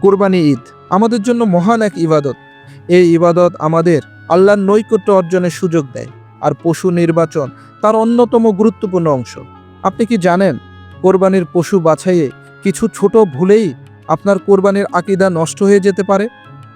কোরবানি ঈদ। আমাদের জন্য মহান এক ইবাদত। এই ইবাদত আমাদের আল্লাহর নৈকট্য অর্জনের সুযোগ দেয়। আর পশু নির্বাচন তার অন্যতম গুরুত্বপূর্ণ অংশ। আপনি কি জানেন, কোরবানির পশু বাছাইয়ে কিছু ছোট ভুলেই আপনার কোরবানির আকিদা নষ্ট হয়ে যেতে পারে?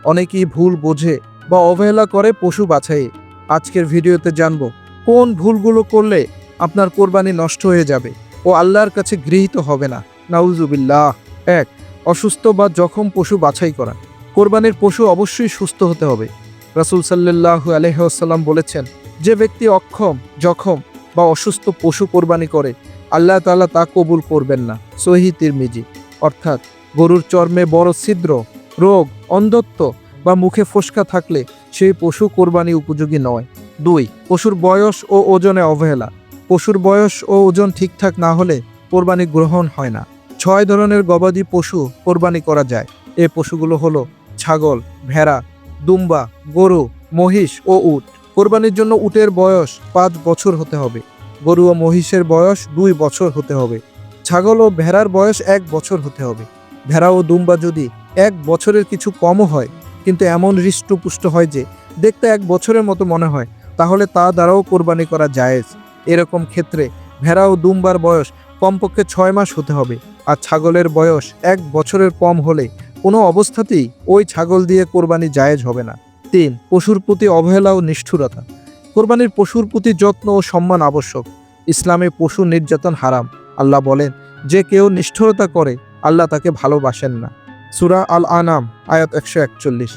অনেকেই ভুল বোঝে বা অবহেলা করে পশু বাছাইয়ে। আজকের ভিডিওতে জানব, কোন ভুলগুলো করলে আপনার কোরবানি নষ্ট হয়ে যাবে ও আল্লাহর কাছে গৃহীত হবে না। নাউজুবিল্লাহ। এক অসুস্থ বা জখম পশু বাছাই করা। কোরবানির পশু অবশ্যই সুস্থ হতে হবে। রাসুল সাল্লাহ আলহাম বলেছেন, যে ব্যক্তি অক্ষম, জখম বা অসুস্থ পশু কোরবানি করে, আল্লাহ তালা তা কবুল করবেন না। সহি তিরমিজি। অর্থাৎ, গরুর চর্মে বড় ছিদ্র, রোগ, অন্ধত্ব বা মুখে ফোসকা থাকলে সেই পশু কোরবানি উপযোগী নয়। দুই, পশুর বয়স ও ওজনে অবহেলা। পশুর বয়স ও ওজন ঠিকঠাক না হলে কোরবানি গ্রহণ হয় না। ছয় ধরনের গবাদি পশু কোরবানি করা যায়। এ পশুগুলো হলো ছাগল, ভেড়া, দুম্বা, গরু, মহিষ ও উট। কোরবানির জন্য উটের বয়স পাঁচ বছর হতে হবে। গরু ও মহিষের বয়স দুই বছর হতে হবে। ছাগল ও ভেড়ার বয়স এক বছর হতে হবে। ভেড়া ও দুম্বা যদি এক বছরের কিছু কমও হয়, কিন্তু এমন হৃষ্টপুষ্ট হয় যে দেখতে এক বছরের মতো মনে হয়, তাহলে তা দ্বারাও কোরবানি করা জায়েজ। এরকম ক্ষেত্রে ভেড়া ও দুম্বার বয়স কমপক্ষে ছয় মাস হতে হবে। আর ছাগলের বয়স এক বছরের কম হলে কোনো অবস্থাতেই ওই ছাগল দিয়ে কোরবানি জায়েজ হবে না। তিন, পশুর প্রতি অবহেলা ও নিষ্ঠুরতা। কোরবানির পশুর প্রতি যত্ন ও সম্মান আবশ্যক। ইসলামে পশু নির্যাতন হারাম। আল্লাহ বলেন, যে কেউ নিষ্ঠুরতা করে, আল্লাহ তাকে ভালোবাসেন না। সুরা আল আনাম আয়াত একশো একচল্লিশ।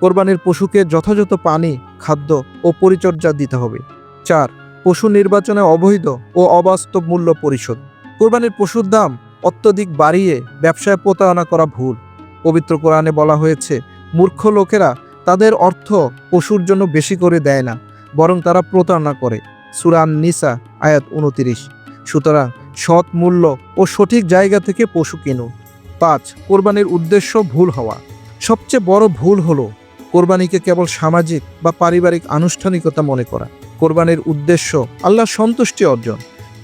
কোরবানির পশুকে যথাযথ পানি, খাদ্য ও পরিচর্যা দিতে হবে। চার, পশু নির্বাচনে অবৈধ ও অবাস্তব মূল্য পরিশোধ। কোরবানির পশুর দাম অত্যধিক বাড়িয়ে ব্যবসায় প্রতারণা করা ভুল। পবিত্র কোরআনে বলা হয়েছে, মূর্খ লোকেরা তাদের অর্থ পশুর জন্য বেশি করে দেয় না, বরং তারা প্রতারণা করে। সুরান নিসা আয়াত উনতিরিশ। সুতরাং সৎ মূল্য ও সঠিক জায়গা থেকে পশু কিনুন। পাঁচ, কোরবানির উদ্দেশ্য ভুল হওয়া। সবচেয়ে বড় ভুল হলো কোরবানিকে কেবল সামাজিক বা পারিবারিক আনুষ্ঠানিকতা মনে করা। কোরবানির উদ্দেশ্য আল্লাহ সন্তুষ্টি অর্জন।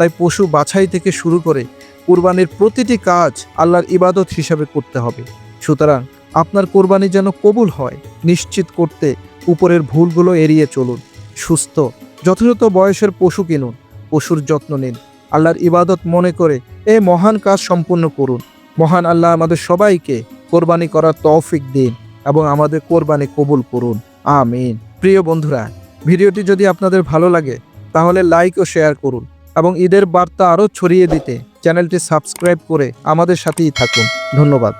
তাই পশু বাছাই থেকে শুরু করে কোরবানির প্রতিটি কাজ আল্লাহর ইবাদত হিসাবে করতে হবে। সুতরাং আপনার কোরবানি যেন কবুল হয়, নিশ্চিত করতে উপরের ভুলগুলো এড়িয়ে চলুন। সুস্থ, যথাযথ বয়সের পশু কিনুন, পশুর যত্ন নিন। আল্লাহর ইবাদত মনে করে এই মহান কাজ সম্পূর্ণ করুন। মহান আল্লাহ আমাদের সবাইকে কোরবানি করার তৌফিক দিন এবং আমাদের কোরবানি কবুল করুন। আমিন। প্রিয় বন্ধুরা, ভিডিওটি যদি আপনাদের ভালো লাগে, তাহলে লাইক ও শেয়ার করুন। এবং ঈদের বার্তা আরও ছড়িয়ে দিতে চ্যানেলটি সাবস্ক্রাইব করে আমাদের সাথেই থাকুন। ধন্যবাদ।